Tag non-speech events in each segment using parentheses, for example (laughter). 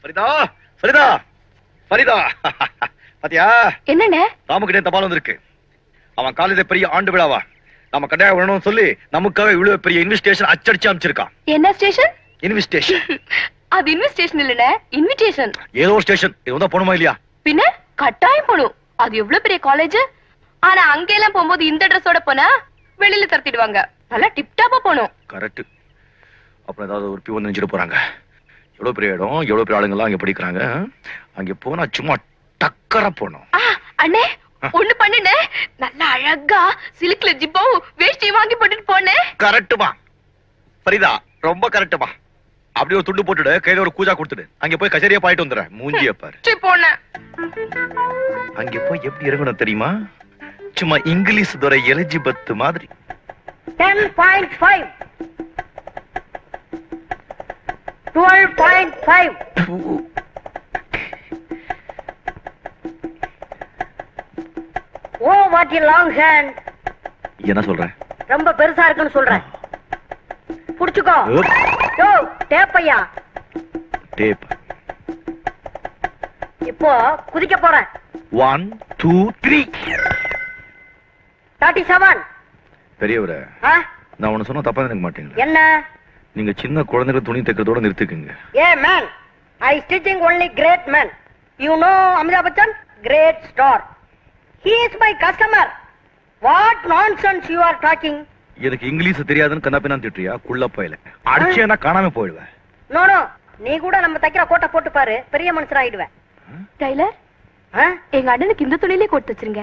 ஃபரிதா ஃபரிதா ஃபரிதா. பாத்தியா? என்னண்ணே? ராமுகிட்டே தபால் வந்திருக்கு. அவன் காலேஜ் பெரிய ஆண்டு விழாவா? நம்ம கட்டாயம் வரணும்னு சொல்லி நமக்காக இவ்வளவு பெரிய இன்விஸ்டேஷன் அச்சடிச்சு அமைச்சிருக்கான் என்ன ஸ்டேஷன் இன்விஸ்டேஷன் (laughs) அது இன்விஸ்டேஷன் இல்லண்ணே இன்விடேஷன் ஏதோ ஒரு ஸ்டேஷன் இது வந்தா போணுமா இல்லையா? பின்ன கட்டாயம் போடும் அது எவ்வளவு பெரிய காலேஜ் ஆனா அங்கெல்லாம் போகும்போது இந்த ட்ரெஸ்ஸோட போனா வெளியில தரத்திடுவாங்க. நல்லா டிப்டாப்பா போகணும். கரெக்ட் அப்புறம் ஏதாவது ஒரு பியூன் நினைச்சிட்டு போறாங்க. எவ்வளவு பெரிய இடம் எவ்வளவு பெரிய ஆளுங்கெல்லாம் அங்க படிக்கிறாங்க? அங்க போனா சும்மா டக்கரா போனோம் அண்ணே ஒண்ணு பண்ணுனே நல்லா அழகா சிலுக்குல ஜிப்பாவும் வேஷ்டி வாங்கி போட்டுட்டு போனேன் கரெக்ட்டுமா ஃபரிதா ரொம்ப கரெக்ட்டுமா அப்படி ஒரு துண்டு போட்டுடு கையில ஒரு கூஜா கொடுத்துடு. அங்க போய் கச்சேரிய பாயிட்டு வந்துடுறேன். மூஞ்சிய பாரு. போனேன் அங்க போய் எப்படி இறங்கணும் தெரியுமா? சும்மா இங்கிலீஷ் துறை எலிஜிபத் மாதிரி. 10.5 twelve point five oh what long hand என்ன சொல்ற? ரொம்ப பெருசா இருக்குன்னு சொல்றேன் புடிச்சுக்கோ. யோ டேப் ஐயா. டேப் இப்போ குதிக்க போறேன். One two three thirty seven பெரியவரே நான் உன்னை சொன்ன தப்பா நினைக்க மாட்டேங்க என்ன? நீங்க சின்ன குழந்தைகள் துணி தைக்கிறதோட நிறுத்திக்குங்க. Hey man I stitching only great man you know Amitabh Bachchan great star he is my customer what nonsense you are talking எனக்கு இங்கிலீஷ் தெரியாதுன்னு கண்ணாப்பினா திட்டுறியா? குள்ள போயில. அடிச்சேன்னா காணாம போயிடுவேன். நோ நோ நீ கூட நம்ம தைக்கிற கோட்டை போட்டு பாரு பெரிய மனுஷன் ஆயிடுவேன் டைலர் ஆ? எங்க அண்ணனுக்கு இந்த துணியிலே கொடுத்து வச்சிருங்க.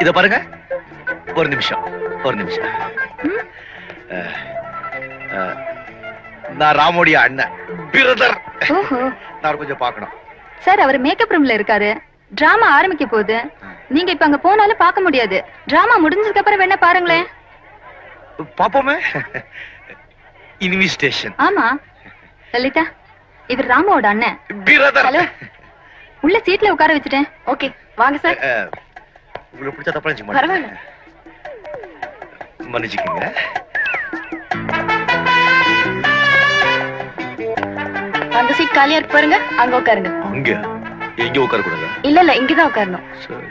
இத பாருங்க. ஒரு நிமிஷம் ஒரு நிமிஷம். நான் ராமுடைய அண்ணன் பிரதர். நான் கொஞ்சம் பார்க்கணும். சார் அவர் மேக்கப் ரூம்ல இருக்காரு. டிராமா ஆரம்பிக்க போகுது. நீங்க இப்ப அங்க போனாலும் பார்க்க முடியாது. டிராமா முடிஞ்சதுக்கு அப்புறம் வேணா பாருங்களேன். பாப்போமே இன்விஸ்டேஷன். ஆமா. லலிதா இது ராமாவோட அண்ணன். பிரதர். ஹலோ. உள்ள சீட்ல உட்கார வச்சுட்டேன். ஓகே வாங்க சார். உங்களுக்கு பிடிச்சா தப்பா பரவாயில்ல. மன்னிச்சுக்கோங்க. அந்த சீட் காலியா இருக்கு பாருங்க. அங்க உட்காருங்க. அங்க? எங்க உட்கார கூடாதா இல்ல இல்ல இங்கதான் உட்காரணும். சரி.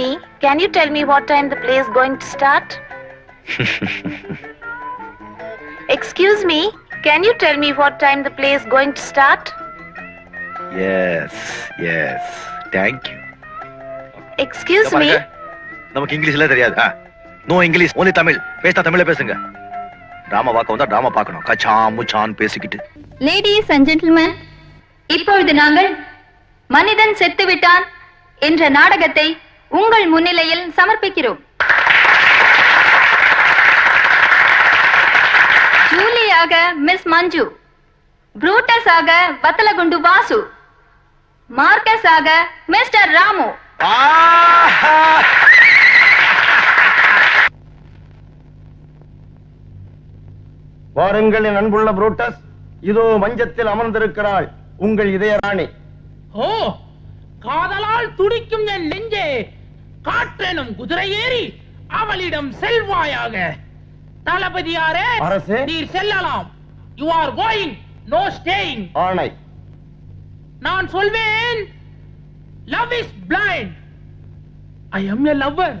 Me, can you tell me what time the play is going to start? (laughs) Excuse me, can you tell me what time the play is going to start? Yes, yes. Thank you Excuse me. நமக்கு இங்கிலீஷ்ல தெரியாது no English only Tamil பேசினா தமிழ்ல பேசுங்க drama பார்க்க வந்தா drama பார்க்கணும் கச்சா முச்சான் பேசிக்கிட்டு லேடிஸ் அண்ட் ஜென்டில்மேன் இப்பொழுது நாங்கள் மனிதன் செத்துவிட்டான் என்ற நாடகத்தை உங்கள் முன்னிலையில் சமர்ப்பிக்கிறோம். ஜூலியாக மிஸ் மஞ்சு புரூட்டஸ் ஆக வத்தலகுண்டு வாசு மார்க்கஸ் ஆக மிஸ்டர் ராமு! வாருங்கள் என் அன்புள்ள புரூட்டஸ் இதோ மஞ்சத்தில் அமர்ந்திருக்கிறாள் உங்கள் இதய ராணி ஓ காதலால் துடிக்கும் என் நெஞ்சே காற்றெனும் குதிரை ஏறி அவளிடம் செல்வாயாக. தளபதியாரே அரசே. நீர் செல்லலாம். You are going no staying ஆணை நான் சொல்வேன் love is blind I am a lover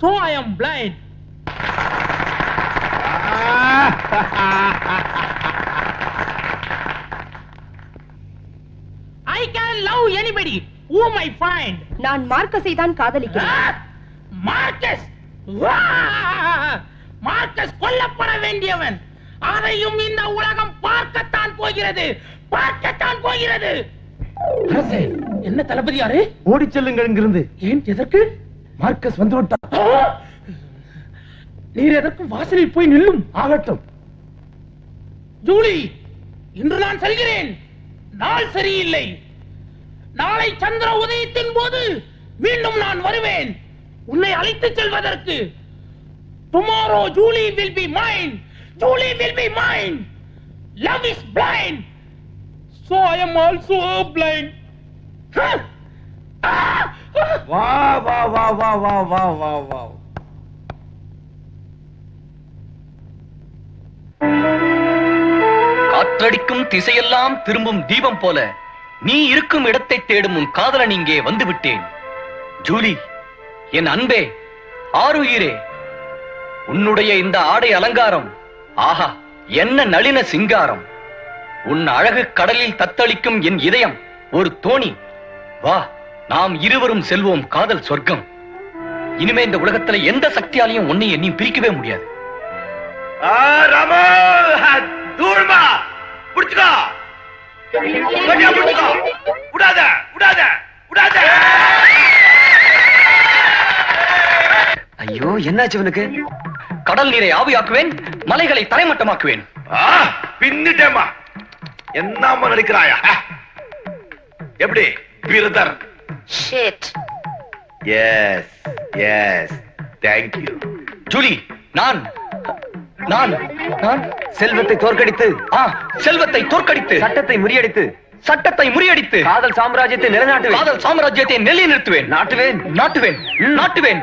so I am blind I can love anybody whom I find நான் மார்க்கஸை தான் காதலிக்கிறேன். மார்க்கஸ்! மார்க்கஸ் கொல்லப்பட வேண்டியவன். அதையும் இந்த உலகம் பார்க்கத்தான் போகிறது. பார்க்கத்தான் போகிறது. அரசே, என்ன தளபதியாரே ஓடிச் செல்லுங்கள் இங்கிருந்து. ஏன் எதற்கு? மார்க்கஸ் வந்து விட்டார்! நீர் எதற்கும் வாசலில் போய் நில்லும். ஆகட்டும். ஜூலி இன்று நான் செல்கிறேன். நாள் சரியில்லை. நாளை சந்திர உதயத்தின் போது மீண்டும் நான் வருவேன். உன்னை அழைத்துச் செல்வதற்கு. Tomorrow Julie will be mine Julie will be mine love is blind so I am also blind வா வா வா வா வா வா வா வா காற்றடிக்கும் திசையெல்லாம் திரும்பும் தீபம் போல நீ இருக்கும் இடத்தை தேடும் உன் காதலன் இங்கே வந்து விட்டேன் ஜூலி என் அன்பே ஆருயிரே உன்னுடைய இந்த ஆடை அலங்காரம் ஆஹா என்ன நளின சிங்காரம். உன் அழகு கடலில் தத்தளிக்கும் என் இதயம் ஒரு தோணி. வா நாம் இருவரும் செல்வோம் காதல் சொர்க்கம். இனிமே இந்த உலகத்துல எந்த சக்தியாலையும் உன்னை என்னையும் பிரிக்கவே முடியாது. ஆ, ராமு தூர்மா புடிச்சுக்கோ. விடாத விடாத விடாத. ஐயோ என்னாச்சு இவனுக்கு? கடல் நீரை ஆவியாக்குவேன் மலைகளை தரைமட்டமாக்குவேன். ஆ, பின்னிட்டேம்மா. என்னம்மா நடிக்கிறாயா. எப்படி? Brother Shit. Yes yes thank you Julie நான் நான் நான் செல்வத்தை தோற்கடித்து செல்வத்தை தோற்கடித்து சட்டத்தை முறியடித்து சட்டத்தை முறியடித்து காதல் சாம்ராஜ்யத்தை நிலைநாட்டுவேன் காதல் சாம்ராஜ்யத்தை நிலை நிறுத்துவேன் நாட்டுவேன் நாட்டுவேன் நாட்டுவேன்.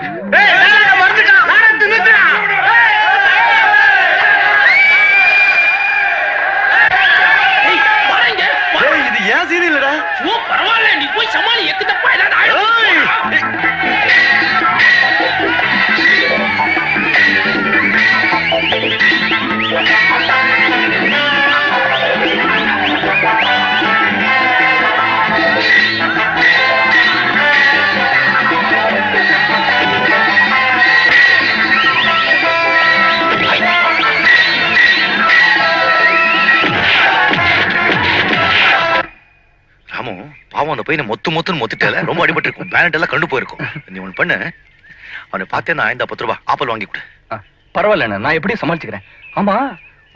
இது ஏன் சீரியலடா ஓ, பரவாயில்ல நீ போய் சமாளி எக்கு தப்பா ராமு பாவம் அந்த பையனை மொத்து மொத்துன்னு மொத்துட்டல ரொம்ப அடிபட்டு இருக்கும் பேனட் எல்லாம் கண்டு போயிருக்கும். நீ ஒண்ணு பண்ணு. அவனை பார்த்தேன்னா இந்த பத்து ரூபாய் ஆப்பிள் வாங்கி கொடு. பரவாயில்ல நான் எப்படியும் சமாளிச்சுக்கிறேன். ஆமா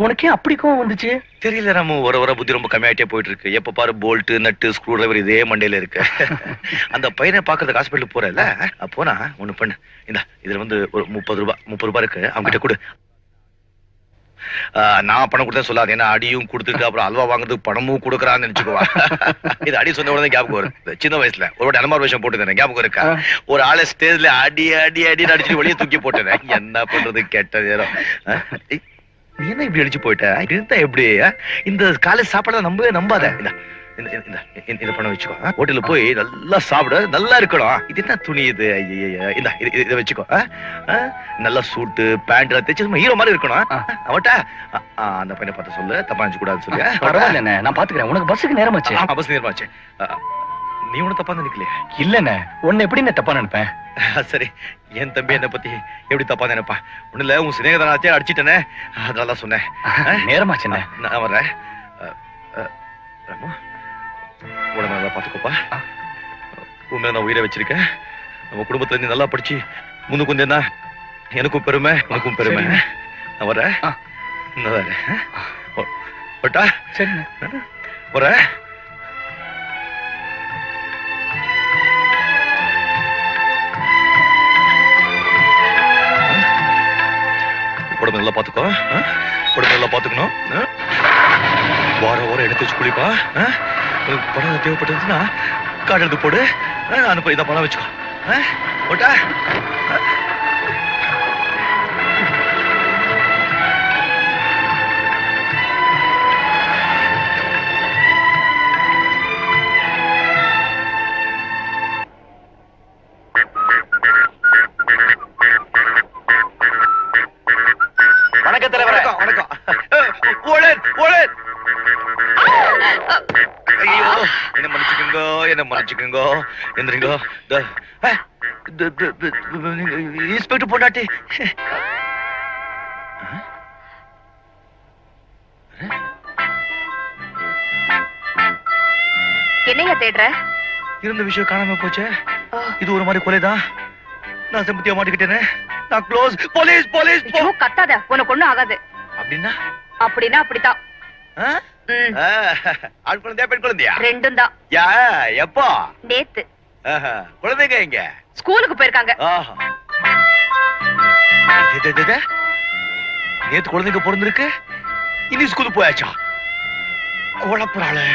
உனக்கே அப்படி கோவம் வந்துச்சு? தெரியல ராமு வர வர புத்தி ரொம்ப கம்மியாயிட்டே போயிட்டு இருக்கு எப்ப பாரு போல்ட் நட்டு ஸ்க்ரூ டிரைவர் இதே மண்டையில இருக்கு. அந்த பையனை பாக்குறதுக்கு ஹாஸ்பிட்டல் போறல போனா ஒண்ணு பண்ணு. இந்த இதுல வந்து ஒரு முப்பது ரூபாய் முப்பது ரூபாய் இருக்கு. அவங்க கிட்ட கொடு. நான் பணம் கொடுத்தா சொல்லாது ஏன்னா அடியும் கொடுத்துட்டு அப்புறம் அல்வா வாங்குறதுக்கு பணமும் கொடுக்குறான்னு நினைச்சுக்குவா. (laughs) இது அடி சொன்ன உடனே ஞாபகம் வரும். இந்த சின்ன வயசுல ஒரு வாட்டி அனுமார் விஷயம் போட்டுருந்தேன் ஞாபகம் இருக்கா? ஒரு ஆளை ஸ்டேஜ்ல அடி அடி அடி அடிச்சு வெளியே தூக்கி போட்டுறேன் என்ன பண்றது கெட்ட நேரம். என்ன இப்படி அடிச்சு போயிட்ட? இப்படி இருந்தா எப்படி? இந்த காலேஜ் சாப்பாடு நம்பவே நம்பாத. இந்த பண்ண வச்சுக்கோ? ஹோட்டல்ல போய் நல்லா சாப்பிட. நல்லா இருக்கணும். இது என்ன துணி இது. இந்த இது- வச்சுக்கோ? நல்லா சூட்டு பேண்ட் எல்லாம் தைச்சு ஹீரோ மாதிரி இருக்கணும். அவட்ட அந்த பையனை பார்த்து சொல்லு. தப்பா நினைச்சு கூடாது சொல்லு பரவாயில்ல நான் பாத்துக்கிறேன். உனக்கு பஸ்ஸுக்கு நேரமாச்சு அவசியம் நேரமாச்சு நீ ஒண்ணு தப்பா நினைக்கலையா? இல்லண்ணே. உன்னை எப்படிண்ணே தப்பா நினைப்பேன்? சரி. என் தம்பி என்ன பத்தி எப்படி தப்பா நினைப்பா? ஒண்ணு இல்ல உன் சிநேகதனாச்சே அடிச்சிட்டனே. அதனால தான் சொன்னேன். நேரமாச்சுண்ணே நான் வர்றேன். ராமு? உடம்பு நல்லா பாத்துக்கோப்பா உண்மையில நான் உயிரை வச்சிருக்கேன். நம்ம குடும்பத்துல நீ நல்லா படிச்சு முன்னுக்கு வந்தேன்னா எனக்கும் பெருமை உனக்கும் பெருமை. நான் வரேன் ஒ- வரட்டா சரிண்ணே வரேன் உடம்பு நல்லா பாத்துக்கோ ஆ? உடம்பு நல்லா பாத்துக்கணும் ஆ? வாரம் வாரம் எடுத்து வச்சு குளிப்பா. பணம் தேவைப்பட்டதுன்னா கார்டு போடு நான் அனுப்ப இதை பணம் வச்சுக்கோ ஆ? போட்டா ஐயோ என்ன மன்னிச்சுக்குங்க என்ன மன்னிச்சுக்குங்க. எந்திரிங்க. இன்ஸ்பெக்டர் பொண்டாட்டி? என்னைய தேடுற? இருந்த விஷயம் காணாம போச்சே. இது ஒரு மாதிரி கொலைதான் நான் செம்பத்தியா மாட்டிக்கிட்டேனே. நான் க்ளோஸ் போலீஸ் போலீஸ் கத்தாத. உனக்கு ஒண்ணும் ஆகாது. அப்படின்னா? அப்படின்னா அப்படித்தான். ஆண் குழந்தையா பெண் குழந்தையா? ரெண்டும் தான் யா எப்போ? நேத்து. குழந்தைங்க எங்க? ஸ்கூலுக்கு போயிருக்காங்க. நேத்து குழந்தைங்க பிறந்திருக்கு. இனி ஸ்கூலுக்கு போயாச்சா? குழப்பறாளே